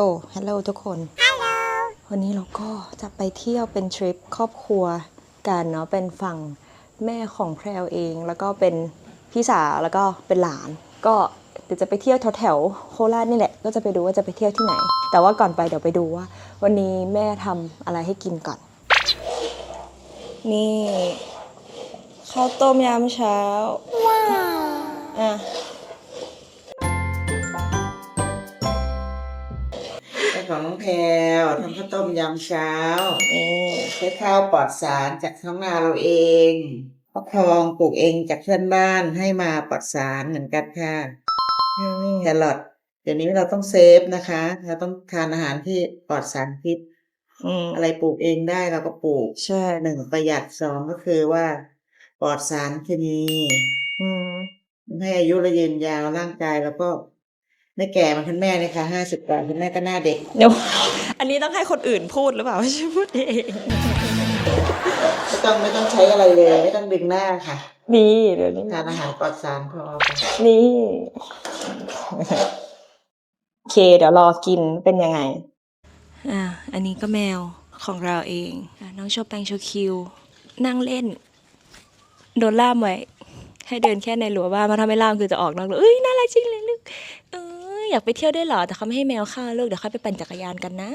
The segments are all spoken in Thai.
ยวฮัลโหลทุกคนวันนี้เราก็จะไปเที่ยวเป็นทริปครอบครัวกันเนาะเป็นฝั่งแม่ของแพรวเอง แล้วก็เป็นพี่สาวแล้วก็เป็นหลาน ก็เดี๋ยวจะไปเที่ยวแถวๆโคราชนี่แหละ ก็จะไปดูว่าจะไปเที่ยวที่ไหน แต่ว่าก่อนไปเดี๋ยวไปดูว่า วันนี้แม่ทำอะไรให้กินก่อน นี่ข้าวต้มยามเช้า ว้าวอะ ของน้องแพรวทำข้าวต้มยำเช้านี่ใช้ข้าวปลอดสารจากท้องนาเราเองฟักทองปลูกเองจากเพื่อนบ้านให้มาปลอดสารเหมือนกันค่ะแครอทเดี๋ยวนี้เราต้องเซฟนะคะเราต้องทานอาหารที่ปลอดสารพิษอืมอะไรปลูกเองได้เราก็ปลูกใช่หนึ่งประหยัดสองก็คือว่าปลอดสารเคมีอืมให้อายุเรายืนยาวร่างกายแล้วก็ ไม่แก่เหมาคุณแม่เลยค่ะห้าสิบกว่าคุณแม่ก็หน้าเด็ก เดี๋ยวอันนี้ต้องให้คนอื่นพูดหรือเปล่าไม่ใช่พูดเองไม่ต้องไม่ต้องใช้อะไรเลย ไม่ต้องดึงหน้าค่ะ นี่เดี๋ยวนี้ทานอาหารปลอดสารพอค่ะนี่โอเค เดี๋ยวรอกินเป็นยังไง อ่าอันนี้ก็แมวของเราเองอะน้องโชแปงโชคิว นั่งเล่น โดนล่ามไว้ ให้เดินแค่ในหลัวบ้านมาถ้าไม่ล่ามคือจะออกนอกรั้วเอ้ยน่ารักจริงเลยลูกเออ อยากไปเที่ยวได้วยเหรอ แต่เขาไม่ให้แมวเข้าลูกเดี๋ยวค่อยไปปั่นจักรยานกันนะ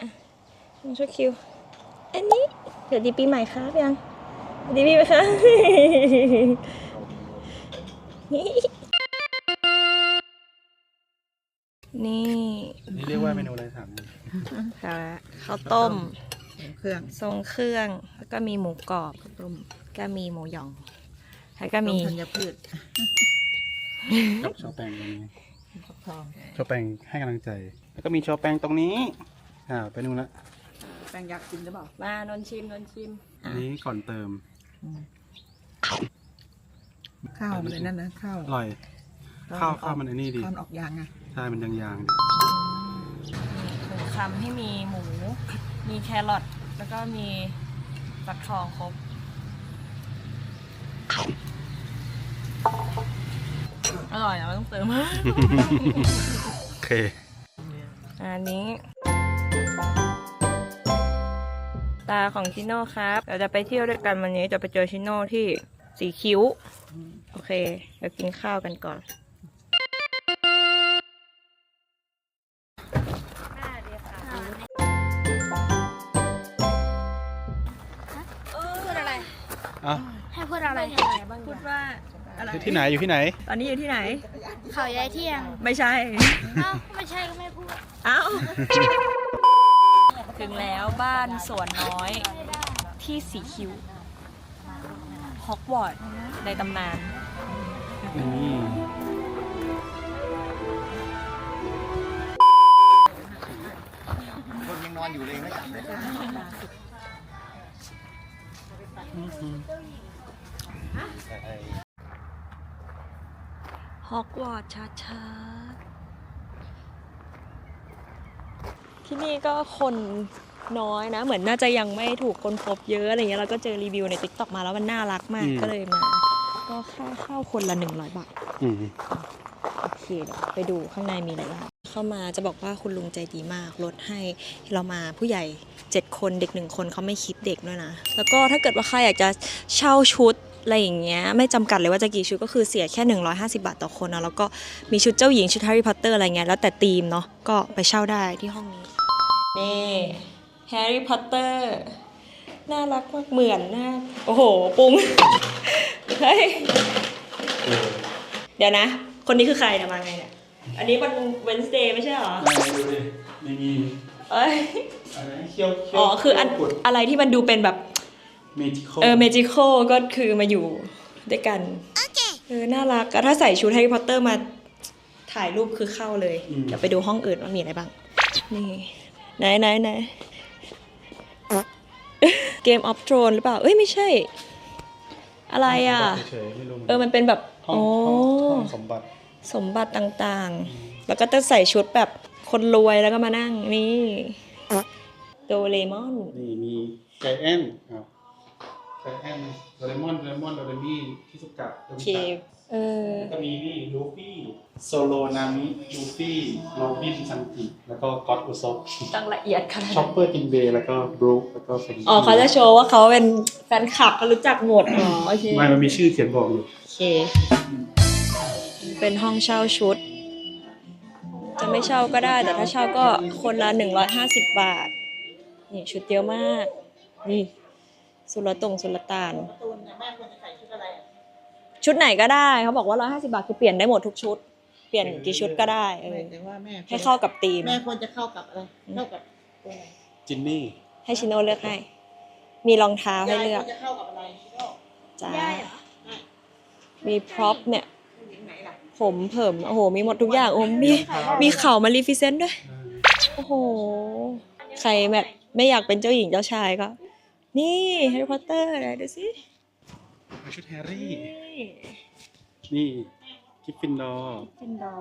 อะน้องโชคิว อันนี้ เดี๋ยวดีปีใหม่ครับยัง ดีปีไหมคะนี่นี่เรียกว่าเมนูอะไรถามค่ะข้าวต้ม เครื่องทรงเครื่อง แล้วก็มีหมูกรอบ ต้ม ก็มีหมูหยอง แล้วก็มีธัญพืชกับชอแปงตรงนี้ ฟักทองชอแปงให้กำลังใจ แล้วก็มีชอแปงตรงนี้อ่าไปนู่นละแปงอยากกินหรือเปล่ามานนชิมนนชิมอันนี้ก่อนเติมข้าวมันเลยนั่นนะข้าวอร่อย ข้าวข้าวมันอันนี้ดีข้าวมันออกยางไงใช่มันยางๆดีหนึ่งคำที่มีหมู มีแครอทแล้วก็มีฟักทองครบ อร่อยนะไม่ต้องเติม โอเค อันนี้ ตาของชิโน่ครับเราจะไปเที่ยวด้วยกันวันนี้จะไปเจอชิโน่ที่สีคิ้ว โอเคเดี๋ยวกินข้าวกันก่อนพูดอะไรอะให้พูดอะไร พูดว่า อะไรอยู่ที่ไหนอยู่ที่ไหน ตอนนี้อยู่ที่ไหน เขาย้ายเที่ยง ไม่ใช่ เอ้าไม่ใช่ก็ไม่พูด เอ้า ถึงแล้วบ้านสวนน้อยที่สีคิ้วฮอกวอตส์ในตำนานอืมคนยังนอนอยู่เลยไม่กลับเลย ฮอกวอตส์ช้าๆ ที่นี่ก็คนน้อยนะ เหมือนน่าจะยังไม่ถูกคนพบเยอะอะไรเงี้ยเราก็เจอรีวิวใน t ิ k t o k มาแล้วมันน่ารักมากก็เลยมา ก็ค่าเข้าคนละ 100 บาท อืมโอเคเดี๋ยวไปดูข้างในมีอะไรบ้างเข้ามาจะบอกว่าคุณลุงใจดีมากลดให้เรามาผู้ใหญ่ 7 คนเด็กหนึ่งคนเขาไม่คิดเด็กด้วยนะ แล้วก็ถ้าเกิดว่าใครอยากจะเช่าชุด อะไรอย่างเงี้ยไม่จำกัดเลยว่าจะกี่ชุดก็คือเสียแค่ 150 บาทต่อคนนะแล้วก็มีชุดเจ้าหญิงชุดแฮร์รี่พอตเตอร์อะไรเงี้ยแล้วแต่ธีมเนาะก็ไปเช่าได้ที่ห้องนี้นี่แฮร์รี่พอตเตอร์น่ารักมากเหมือนหน้าโอ้โหปุ้งเฮ้ยเดี๋ยวนะ คนนี้คือใครเนี่ยมาไงเนี่ยอันนี้มัน Wednesday ไม่ใช่เหรอไม่ดูดิไม่มีเอ้ยอะไรเคี้ยวเคี้ยวอ๋อคืออันอะไรที่มันดูเป็นแบบ เมจิคอลเออ magical ก็คือมาอยู่ด้วยกันเออน่ารักอะถ้าใส่ชุดแฮร์รี่พอตเตอร์มาถ่ายรูปคือเข้าเลย เดี๋ยวไปดูห้องอื่นว่ามีอะไรบ้าง นี่ไหนไหนไหนเกมออฟ r ทรนหรือเปล่า เอ้ยไม่ใช่ อะไรอะเฉยๆไม่รู้เออมันเป็นแบบห้องโอ้ห้องห้องสมบัติสมบัติต่างๆ แล้วก็จะใส่ชุดแบบคนรวยแล้วก็มานั่งนี่โดเรมอน นี่มีไกแอนอ้าว แต่แอมโดเรมอนโดเรมอนโดเรมี่ที่สุกะโดโอมิเคตะเออแล้วก็มีนี่ลูฟี่โซโลนามิลูฟี่โรบินซันจิแล้วก็ก็อตอุซบตั้งละเอียดขนาดช็อนั้ปนเปอร์จินเบย์แล้วก็บรูคแล้วก็เฟนอ๋อเขาจะโชว์ว่าเขาเป็นแฟนคลับเขารู้จักหมดอ๋อโอเคไม่มันมีชื่อเขียนบอกอยู่ โอเค เป็นห้องเช่าชุด จะไม่เช่าก็ได้ แต่ถ้าเช่าก็คนละหนึ่งร้อยห้าสิบบาท นี่ชุดเยอะมาก นี่ สุรตรงสุลต่าน ตูนเนี่ยแม่ควรจะใส่ชุดอะไรอะชุดไหนก็ได้เขาบอกว่าร้อยห้าสิบาทคือเปลี่ยนได้หมดทุกชุด เปลี่ยนกี่ชุดก็ได้เออแต่ว่าแม่ให้เข้ากับธีม แม่ควรจะเข้ากับอะไร เข้ากับตัวไหนจินนี่ ให้ชิโน่เลือกให้ มีรองเท้าให้เลืยายอกควรจะเข้ากับอะไรชิโน่จ้าได้เหรอมีพร็อพเนี่ย ผู้หญิงไหนล่ะผมเผิมโอ้โห มีหมดทุกอย่างโอ้มีมีเข่ามารีฟิเซนต์ด้วย โอ้โห ใครแบบไม่อยากเป็นเจ้าหญิงเจ้าชายก็ นี่แฮร์รี่พอตเตอร์ไหนดูสิมาชุดแฮร์รี่ นี่กิฟฟินดอร์จินดอ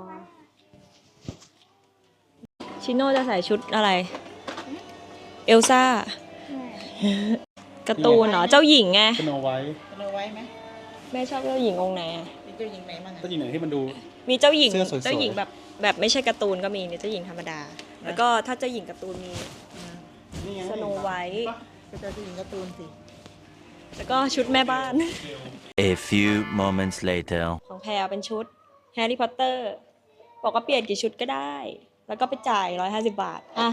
ชิโน่จะใส่ชุดอะไร เอลซ่าการ์ตูนเหรอ เจ้าหญิงไง สโนไวท์เราไว้ไหมแม่ชอบเจ้าหญิงองค์ไหนอะมีเจ้าหญิงไหนบ้างก็อะยิงไหนที่มันดู มีเจ้าหญิงเสื้อสวยๆเจ้าหญิงแบบแบบไม่ใช่การ์ตูนก็มีมีเจ้าหญิงธรรมดา แล้วก็ถ้าเจ้าหญิงการ์ตูนมี นี่ไงสโนไวท์ ก็เจ้าหญิงการ์ตูนสิ แล้วก็ชุดแม่บ้าน A few moments later. ของแพรเป็นชุดแฮร์รี่พอตเตอร์บอกว่าเปลี่ยนกี่ชุดก็ได้ แล้วก็ไปจ่ายร้อยห้าสิบาท อะ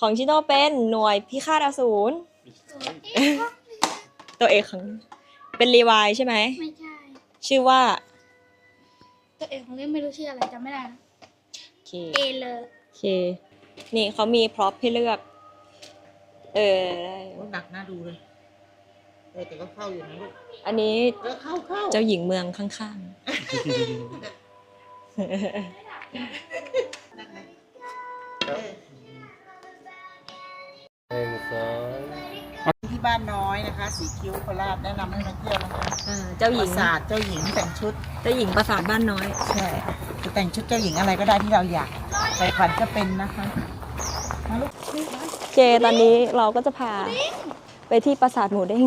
ของชิโน่เป็นหน่วยพิฆาตอสูร ตัวเอกของ เป็นรีวายใช่ไหม ไม่ใช่ ชื่อว่า ตัวเอกของเรื่องไม่รู้ชื่ออะไรจำไม่ได้นะโอเค เอเลยโอเค นี่เขามีพร็อพให้เลือก เออได้โอ้หนักน่าดูเลยเออแต่ก็เข้าอยู่นะลูกอันนี้เออเข้าเข้าเจ้าหญิงเมืองข้างนั่นไงเออเองสองที่บ้านน้อยนะคะ สีคิ้วโคราชแนะนำให้มาเที่ยวนะคะๆอ่าเจ้าหญิงปราสาทเจ้าหญิงแต่งชุดเจ้าหญิงปราสาทบ้านน้อย ใช่จะแต่งชุดเจ้าหญิงอะไรก็ได้ที่เราอยากใส่ขวัญก็เป็นนะคะมาลูกโอ เคตอนนี้เราก็จะพาไปที่ปราสาทหมูเด้ง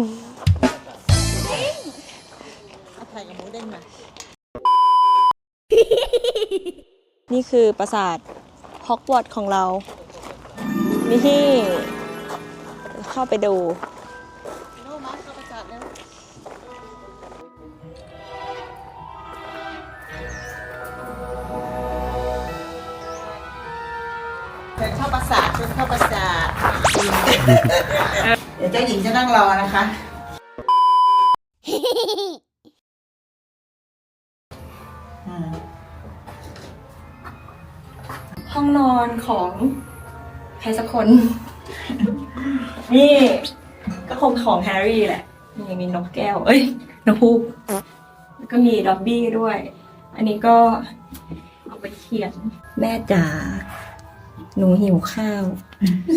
เอาไข่กับหมูเด้งมานี่คือปราสาทฮอกวอตส์ของเรา นี่เข้าไปดู เดี๋ยวเจ้าหญิงจะนั่งรอนะคะ ห้องนอนของใครสักคน นี่ก็คงของแฮร์รี่แหละนี่มีนกแก้ว เอ้ยนกฮูกแล้วก็มีด็อบบี้ด้วย อันนี้ก็เอาไปเขียนแม่จ๋า หนูหิวข้าว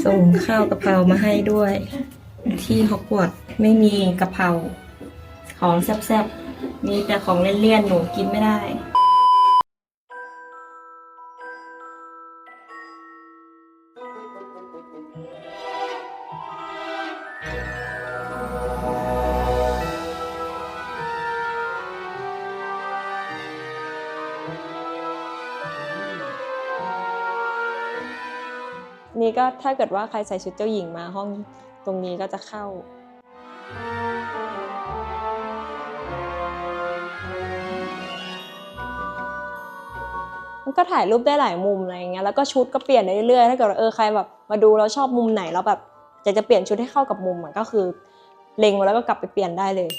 ส่งข้าวกะเพรามาให้ด้วย ที่ฮอกวอตส์ไม่มีกะเพราของแซ่บๆ มีแต่ของเลี่ยนๆ หนูกินไม่ได้ นี่ก็ถ้าเกิดว่าใครใส่ชุดเจ้าหญิงมาห้องตรงนี้ก็จะเข้ามันก็ถ่ายรูปได้หลายมุมอะไรอย่างเงี้ยแล้วก็ชุดก็เปลี่ยนได้เรื่อยๆถ้าเกิดเออใครแบบมาดูแล้วชอบมุมไหนแล้วแบบอยากจะเปลี่ยนชุดให้เข้ากับมุมอะก็คือเล็งแล้วก็กลับไปเปลี่ยนได้เลย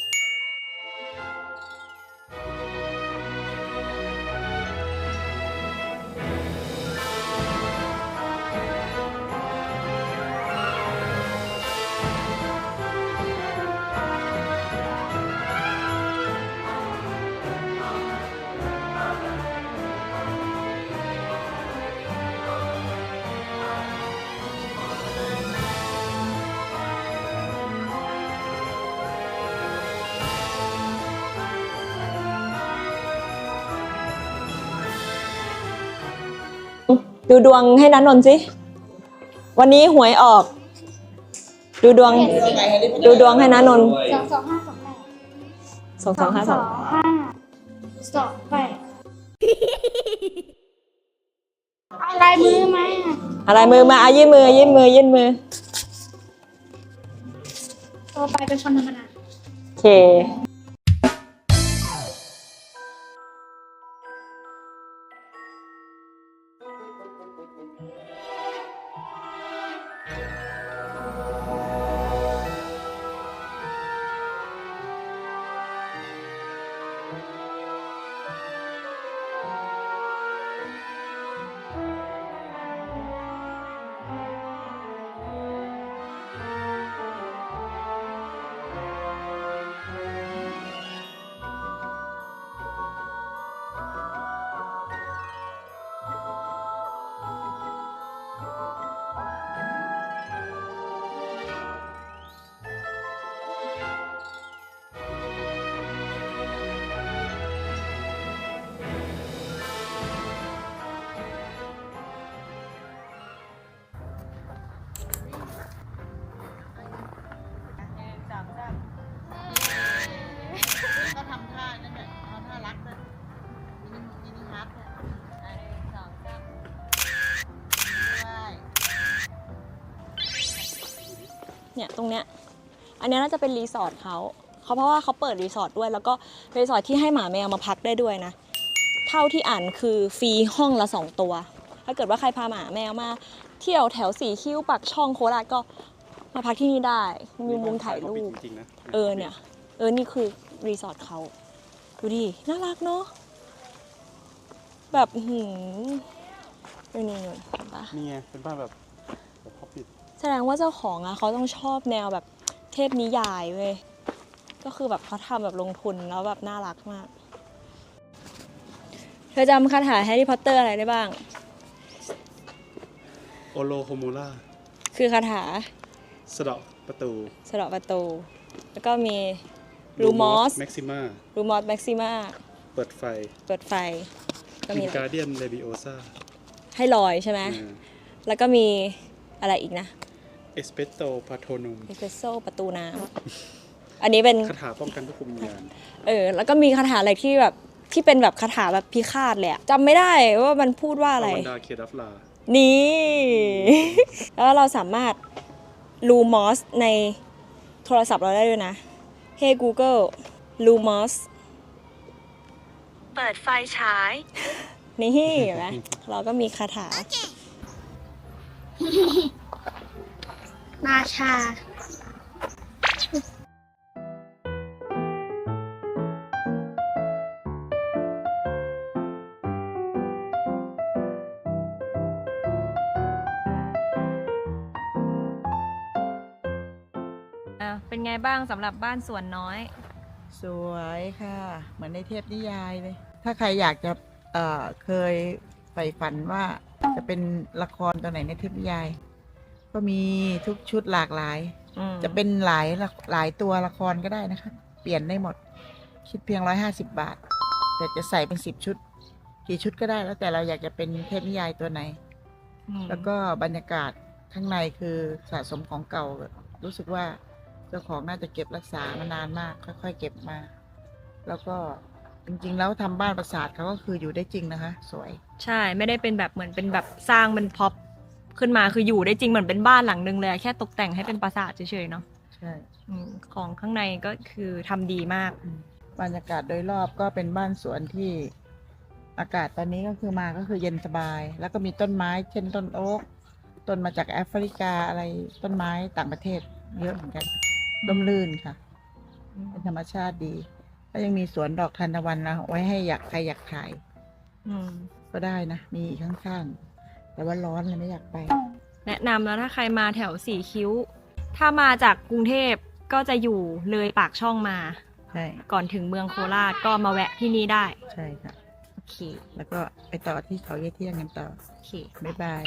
ดูดวงให้นันนนท์สิ วันนี้หวยออก ดูดวง ดูดวงให้นันนนท์สองสองห้าสองสองห้าสองห้าสองแปดอะไรมือไหมอะอะไรมือมาอะยื่นมือยื่นมือยื่นมือต่อไปเป็นคนธรรมดาโอเค เนี่ยตรงเนี้ยอันเนี้ยน่าจะเป็นรีสอร์ทเขาเขาเพราะว่าเขาเปิดรีสอร์ทด้วย แล้วก็รีสอร์ทที่ให้หมาแมวมาพักได้ด้วยนะ เท่าที่อ่านคือฟรีห้องละสองตัว ถ้าเกิดว่าใครพาหมาแมวมา เที่ยวแถวสีคิ้วปักช่องโคราชก็มาพักที่นี่ได้ มีมุมถ่ายรูปจริงๆนะเออเนี่ย เออนี่คือรีสอร์ทเขาดูดิน่ารักเนาะแบบอื้อหืมดูนี่เห็นปะนี่ไงเป็นบ้านแบบแบบพอปิด แสดงว่าเจ้าของอะเขาต้องชอบแนวแบบเทพนิยายเว้ย ก็คือแบบเขาทำแบบลงทุนแล้วแบบน่ารักมาก เธอจำคาถาแฮร์รี่พอตเตอร์อะไรได้บ้าง โอโลโฮโมล่าคือคาถาสะเดาะประตูสะเดาะประตู แล้วก็มีรูมอสแม็กซิมารูมอสแม็กซิมาเปิดไฟเปิดไฟ ก็วิมีนการเดียนเลบิโอซาให้ลอยใช่ไหม แล้วก็มีอะไรอีกนะ เอสเปโตพาโทนุมเอสเปรสโซ่ประตูน้ำอันนี้เป็น คาถาป้องกันควบคุมวิญญาณเออ แล้วก็มีคาถาอะไรที่แบบที่เป็นแบบคาถาแบบพิฆาตเลยอะจำไม่ได้ว่ามันพูดว่าอะไรอวันดาเคดัฟลา นี่ แล้วเราสามารถลูมอสในโทรศัพท์เราได้ด้วยนะ Hey Google ลูมอสเปิดไฟฉาย นี่เห็นไหมเราก็มีคาถา นาชาอะเป็นไงบ้างสำหรับบ้านสวนน้อย สวยค่ะ เหมือนในเทพนิยายเลย ถ้าใครอยากจะเอ่อเคยใฝ่ฝันว่าจะเป็นละครตัวไหนในเทพนิยาย ก็มีทุกชุดหลากหลายจะเป็นหลายละหลายตัวละครก็ได้นะคะ เปลี่ยนได้หมด คิดเพียงร้อยห้าสิบบาท แต่จะใส่เป็นสิบชุด กี่ชุดก็ได้แล้วแต่เราอยากจะเป็นเทพนิยายตัวไหนแล้วก็บรรยากาศข้างในคือสะสมของเก่า รู้สึกว่าเจ้าของน่าจะเก็บรักษามานานมาก ค่อยๆเก็บมา แล้วก็จริงๆ แล้วทำบ้านปราสาทเขาก็คืออยู่ได้จริงนะคะ สวย ใช่ไม่ได้เป็นแบบเหมือนเป็นแบบสร้างเป็นพ็อป ขึ้นมาคืออยู่ได้จริงเหมือนเป็นบ้านหลังนึงเลยอะแค่ตกแต่งให้เป็นปราสาทเฉยๆเนาะใช่อืมของข้างในก็คือทำดีมาก บรรยากาศโดยรอบก็เป็นบ้านสวนที่อากาศตอนนี้ก็คือมาก็คือเย็นสบาย แล้วก็มีต้นไม้ เช่นต้นโอ๊กต้นมาจากแอฟริกาอะไรต้นไม้ต่างประเทศ เยอะเหมือนกันร่มรื่นค่ะ เป็นธรรมชาติดีแล้วยังมีสวนดอกทานตะวันนะไว้ให้อยากใครอยากถ่ายอืม ก็ได้นะ มีอีกข้างๆ แต่ว่าร้อนเลยไม่อยากไป แนะนำแล้วถ้าใครมาแถวสี่คิ้ว ถ้ามาจากกรุงเทพก็จะอยู่เลยปากช่องมา ใช่ ก่อนถึงเมืองโคราชก็มาแวะที่นี่ได้ ใช่ค่ะ โอเค แล้วก็ไปต่อที่เขาเยี่ยเที่ยงกันต่อ โอเค บ๊ายบาย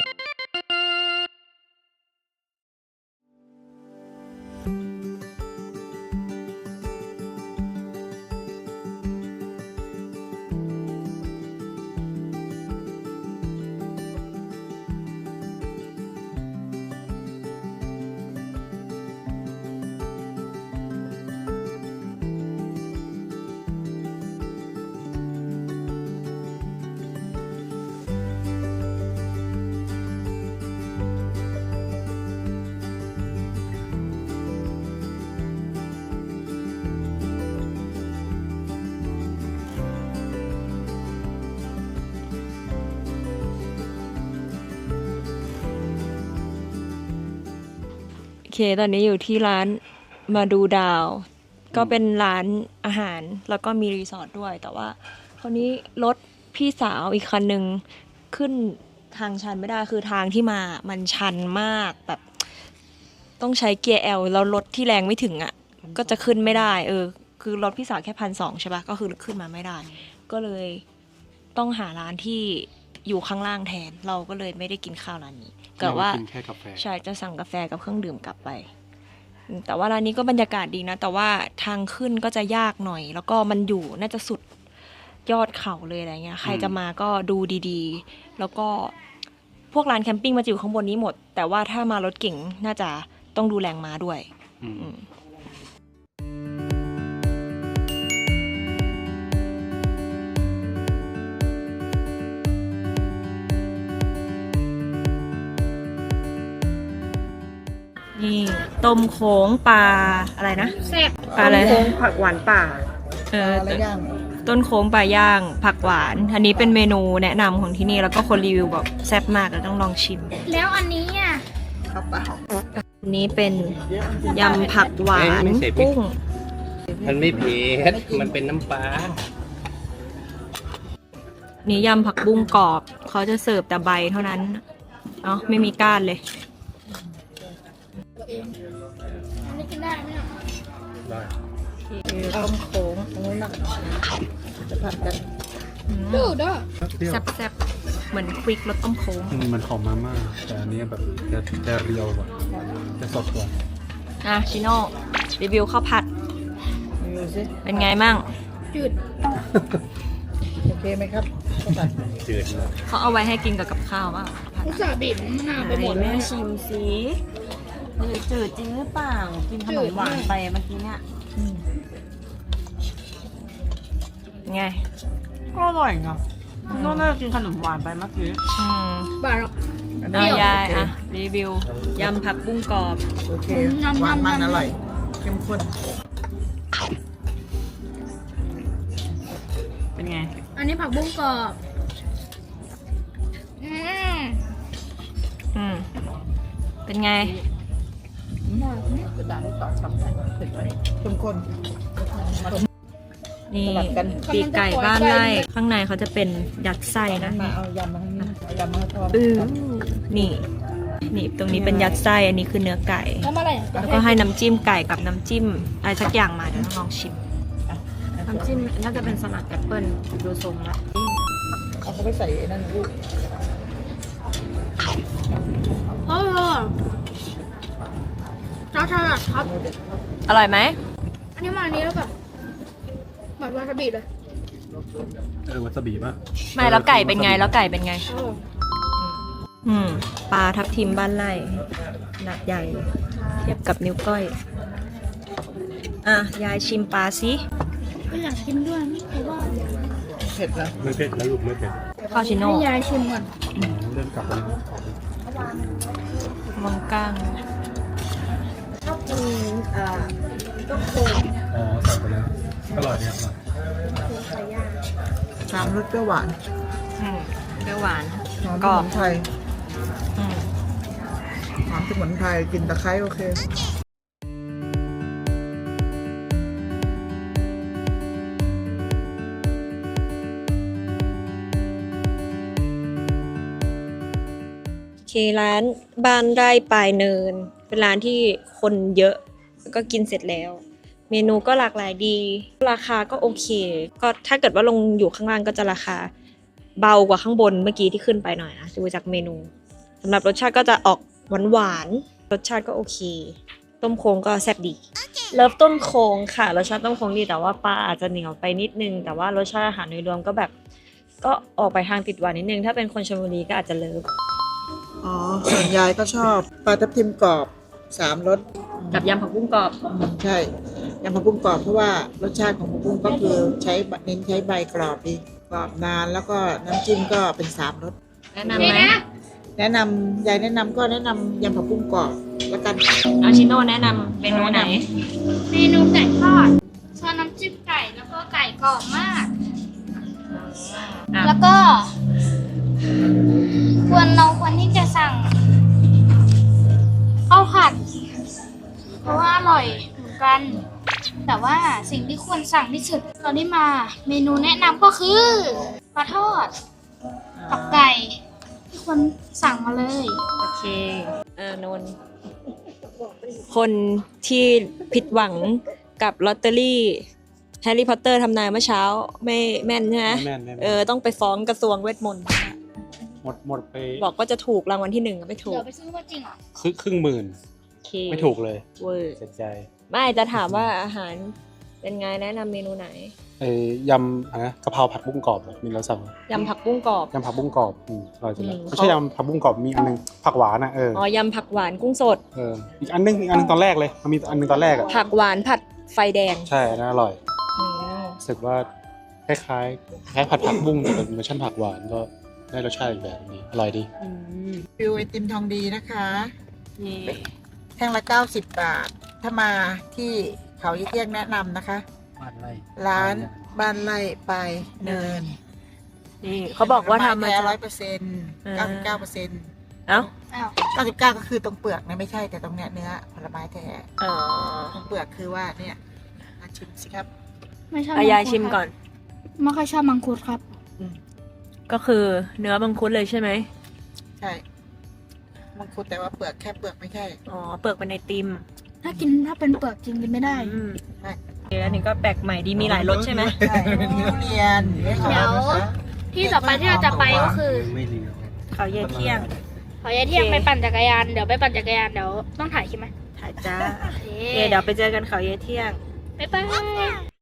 เค ตอนนี้อยู่ที่ร้านมาดูดาว ก็เป็นร้านอาหารแล้วก็มีรีสอร์ทด้วย แต่ว่าคราวนี้รถพี่สาวอีกคันหนึ่งขึ้นทางชันไม่ได้คือทางที่มามันชันมากแบบ ต้องใช้เกียร์ L แล้วรถที่แรงไม่ถึงอะ ก็จะขึ้นไม่ได้ เออ คือรถพี่สาวแค่พันสองใช่ปะก็คือขึ้นมาไม่ได้ ก็เลยต้องหาร้านที่อยู่ข้างล่างแทน เราก็เลยไม่ได้กินข้าวร้านนี้ กิดว่ากินแค่กาแฟใช่จะสั่งกาแฟกับเครื่องดื่มกลับไปอืมแต่ว่าร้านนี้ก็บรรยากาศดีนะ แต่ว่าทางขึ้นก็จะยากหน่อย แล้วก็มันอยู่น่าจะสุดยอดเขาเลยอะไรเงี้ย ใครจะมาก็ดูดีๆ แล้วก็พวกร้านแคมปิ้งมาจะอยู่ข้างบนนี้หมด แต่ว่าถ้ามารถเก่งน่าจะต้องดูแรงม้าด้วย อืม นี่ต้มโค้งปลาอะไรนะแซ่บปลาอะไรโค้งผักหวานป่าเอออะไรย่างต้นโค้งปลาย่างผักหวาน อันนี้เป็นเมนูแนะนำของที่นี่แล้วก็คนรีวิวบอกแซ่บมากแล้วต้องลองชิม แล้วอันนี้อะข้าวเปล่าอันนี้เป็นยำผักหวานไม่ใส่พริกกุ้ง มันไม่เผ็ดมันเป็นน้ำปลานี่ยำผักบุ้งกรอบ เขาจะเสิร์ฟแต่ใบเท่านั้น เนาะไม่มีก้านเลย อันนี้กินได้ไหมเนี่ยได้คือต้มโค้งตรงนู้นนะจะผัดกันดูเด้อเปรี้ยวแซ่บๆเหมือนควิกรสต้มโค้งอืมมันหอมมาม่าแต่อันนี้แบบจะจะเรียวกว่าจะสดกว่าอะชิโน่รีวิวข้าวผัด ดูสิเป็นไงมั่ง จืดโอเคไหมครับข้าวผัดจืดเลยเขาเอาไว้ให้กินกับกับข้าวว่าข้าวผัดอุตส่าห์บีบมะนาวไปหมดแม่แล้วชิมสิ จืดจริงหรือเปล่า กินขนมหวานไปเมื่อกี้เนี่ยไงก็อร่อยนะน้องน่าจะกินขนมหวานไปเมื่อกี้อืมบาร์หรอกเอายายอะรีวิวยำผักบุ้งกรอบโอเคยำๆๆหวานมันอร่อย เข้มข้น เป็นไง อันนี้ผักบุ้งกรอบอืมอืมเป็นไง เข้มข้นนี่สลับกันปีกไก่บ้านไร่ข้างในเขาจะเป็นยัดไส้นะมาเอายำมาให้นี่ยำมาให้พ่ออือนี่นี่ตรงนี้เป็นยัดไส้อันนี้คือเนื้อไก่ แล้วก็ให้น้ำจิ้มไก่กับน้ำจิ้มอะไรสักอย่างมาเดี๋ยวลองชิมน้ำจิ้มน่าจะเป็นสลัดแอปเปิ้ลดูทรงล้วเอาเขาไปใส่ไอ้นั่นลูกโอ้โหซอส สลัดครับ อร่อยไหม อันนี้มาอันนี้แล้วแบบแบบวาซาบิเลยเออวาซาบิป่ะไม่แล้วไก่เป็นไงแล้วไก่เป็นไงโอ้อืมปลาทับทิมบ้านไร่ขนาดใหญ่ เทียบกับนิ้วก้อย อะ ยายชิมปลาสิก็อยากกินด้วยไม่รู้ว่าเผ็ดแล้วไม่เผ็ดแล้วลูกไม่เผ็ดข้าวชิโน่ให้ยายชิมก่อนอืมเริ่มกลับแล้วมังก้าง ชอบกินอ่าอ๋อใส่ไปแล้วอร่อยเนี่ยอร่อยสามรสเปรี้ยวหวานอืมเปรี้ยวหวานหอมสกรอมุบนไพรอืม หอมสมุนไพรกลินตะไคร้โอเค โอเค เคร้านบ้านไร่ปลายเนิน เป็นร้านที่คนเยอะ แล้วก็กินเสร็จแล้ว เมนูก็หลากหลายดี ราคาก็โอเค ก็ถ้าเกิดว่าลงอยู่ข้างล่างก็จะราคา เบากว่าข้างบนเมื่อกี้ที่ขึ้นไปหน่อยนะดูจากเมนูสำหรับรสชาติก็จะออกหวานหวานรสชาติก็โอเค ต้มโค้งก็แซ่บดี เลิฟต้มโค้งค่ะรสชาติต้มโค้งดีแต่ว่าปลาอาจจะเหนียวไปนิดนึง แต่ว่ารสชาติอาหารโดยรวมก็แบบ ก็ออกไปทางติดหวานนิดนึง ถ้าเป็นคนชลบุรีก็อาจจะเลิฟ อ๋อส่วนยายก็ชอบปลาทับทิมกรอบสามรสกับยำผักบุ้งกรอบอืมใช่ยำผักบุ้งกรอบเพราะว่ารสชาติของผักบุ้งก็คือใช้บะเน้นใช้ใบกรอบดีกรอบนานแล้วก็น้ำจิ้มก็เป็นสามรสแนะนำไหมแนะนำยายแนะนำก็แนะนำยำผักบุ้งกรอบแล้วกันอาชิโน่แนะนำเมนูไหน เมนูไก่ทอดซอสน้ำจิ้มไก่แล้วก็ไก่กรอบมากอะแล้วก็ ควรเราควรที่จะสั่งข้าวผัดราะว่าอร่อยเหมือนกัน แต่ว่าสิ่งที่ควรสั่งที่สุดตอนที่มา เมนูแนะนำก็คือปลาทอดกับไก่ที่ควรสั่งมาเลย โอเคอ่านนท์คนที่ผิดหวังกับลอตเตอรี่แฮร์รี่พอตเตอร์ทำนายเมื่อเช้า ไม่แม่นใช่ไหมไม่แม่นไม่แม่น เออต้องไปฟ้องกระทรวงเวทมนต์ หมดหมดไปบอกว่าจะถูกรางวัลที่หนึ่งไม่ถูเดี๋กยวไปซื้อว่าจริงเหรอครึ่งครึ่งหมื่น โอเคไม่ถูกเลยเวอร์เสียใจไม่จะถามว่าอาหารเป็นไงแนะนำเมนูไหนเอ้ยยำอะไรนะกะเพราผัดบุ้งกรอบอะมีเราสั่งยำผักบุ้งกรอบ ยำผักบุ้งกรอบอืมอร่อยจังเลยอืม ไม่ใช่ยำผักบุ้งกรอบมีอันนึงผักหวานอะเอออ๋อยำผักหวานกุ้งสด เอออีกอันนึงอีกอันนึงตอนแรกเลยมันมีอันนึงตอนแรกอะผักหวานผัดไฟแดงใช่อันนั้นอร่อย อืมรู้สึกว่าคล้ายๆคล้ายผัดผักบุ้งแต่เป็นเวอร์ชันผักหวานก็ ได้รสชาติอีกแบบนี้อร่อยดีอืมฟิวไอติมทองดีนะคะ นี่แท่งละ 90 บาท ถ้ามาที่เขายี่เที่ยงแนะนำนะคะ บ้านไร่ร้านบ้านไร่ไปลายเนินนี่เขาบอกว่าทำมาแท้จากร้อยเปอร์เซ็นต์เก้าสิบเก้าเปอร์เซ็นต์เอ้าอ้าวเก้าสิบเก้าก็คือตรงเปลือกนะไม่ใช่แต่ตรงเนี้ยเนื้อผลไม้แท้อ๋อตรงเปลือกคือว่าเนี่ยมาชิมสิครับไม่ชอบเอายายงคุดชิมก่อนครับไม่ค่อยชอบมังคุดครับ ก็คือเนื้อบังคุดเลยใช่ไหมใช่มังคุดแต่ว่าเปลือกแค่เปลือกไม่ใช่อ๋อเปลือกเป็นไอติมถ้ากินถ้าเป็นเปลือกจริงกินไม่ได้อืมใช่โอเคอันนี้ก็แปลกใหม่ดีมีหลายรสใช่ไหมใช่เป็นทุเรียนไม่ขอเดี๋ยวนะคะที่ต่อไปที่เราจะไปก็คือไม่เลี้ยวเขาเย่เที่ยงขอยายเที่ยงโอเคไปปั่นจักรยานเดี๋ยวไปปั่นจักรยานเดี๋ยวต้องถ่ายคลิปไหมถ่ายจ้าโอเคโอเคเดี๋ยวไปเจอกันเขาเย่เที่ยงบ๊ายบาย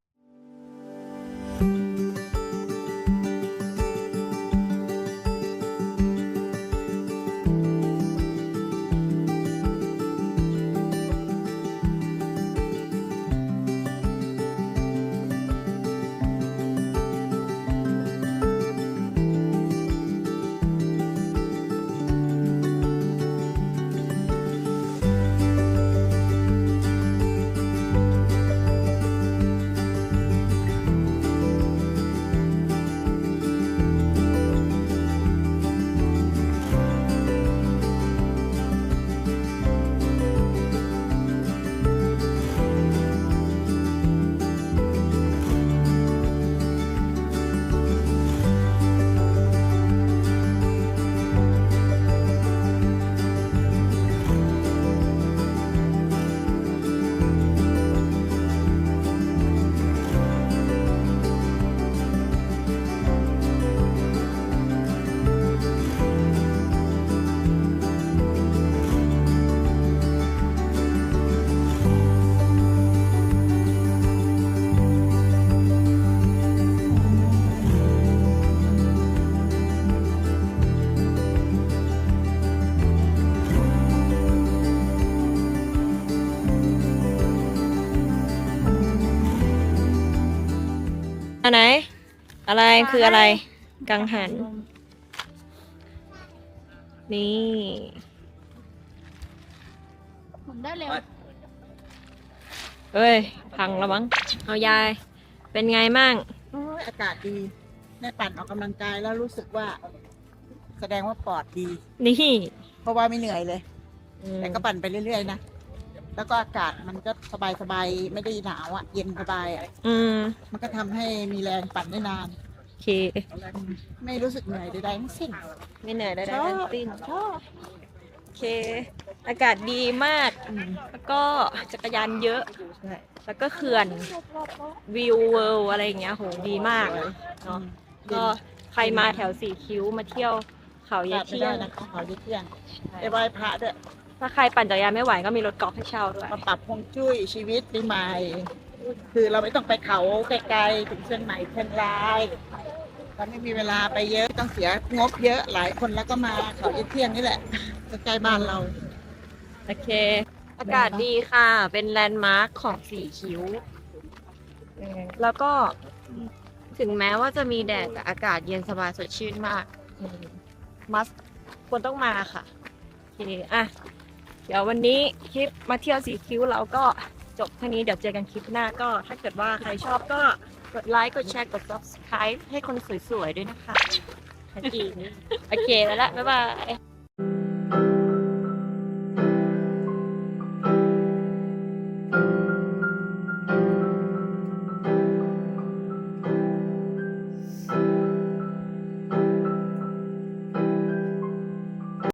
อันไหน อะไรคืออะไร กังหัน นี่ผมได้เร็วเอ้ย พังแล้วมั้ง เอายาย เป็นไงมั่งโอ้ยอากาศดีได้ปั่นออกกำลังกายแล้วรู้สึกว่า แสดงว่าปอดดี นี่ เพราะว่าไม่เหนื่อยเลย อืม แต่ก็ปั่นไปเรื่อยๆนะ แล้วก็อากาศมันก็สบายๆไม่ได้หนาวอะ เย็นสบายอะ อืมมันก็ทำให้มีแรงปั่นได้นาน โอเค ไม่รู้สึกเหนื่อยใดๆทั้งสิ้นไม่เหนื่อยได้ชได้อบทั้งสิ้นชอบโอเค อากาศดีมากแล้วก็จักรยานเยอะแล้วก็เขื่อนวิวเวิลด์อะไรอย่างเงี้ยโหดีมากเลยเนาะก็ใครมาแถวสี่คิ้วมาเที่ยวเขาอเยยากไปเที่ยได้งนะคะขอดีเที่ยงไปไหว้พระด้วย ถ้าใครปั่นจักรยานไม่ไหวก็มีรถกอล์ฟให้เช่าด้วย มาปรับฮวงจุ้ยชีวิตปีใหม่ คือเราไม่ต้องไปเขาไกลๆถึงเชียงใหม่เชียงรายเราไม่มีเวลาไปเยอะต้องเสียงบเยอะหลายคนแล้วก็มาเขาเที่ยงนี่แหละใกล้ๆบ้านเรา โอเค อากาศดีค่ะ เป็นแลนด์มาร์คของสี่คิ้ว แล้วก็ถึงแม้ว่าจะมีแดดแต่อากาศเย็นสบายสดชื่นมาก มัสควรต้องมาค่ะโอเคอะ เดี๋ยววันนี้คลิปมาเที่ยวสีคิ้วเราก็จบเท่านี้เดี๋ยวเจอกันคลิปหน้าก็ถ้าเกิดว่าใครชอบก็กดไลค์กดแชร์กด subscribe ให้คนสวยๆด้วยนะคะทันทีโอเคแล้วละบ๊ายบาย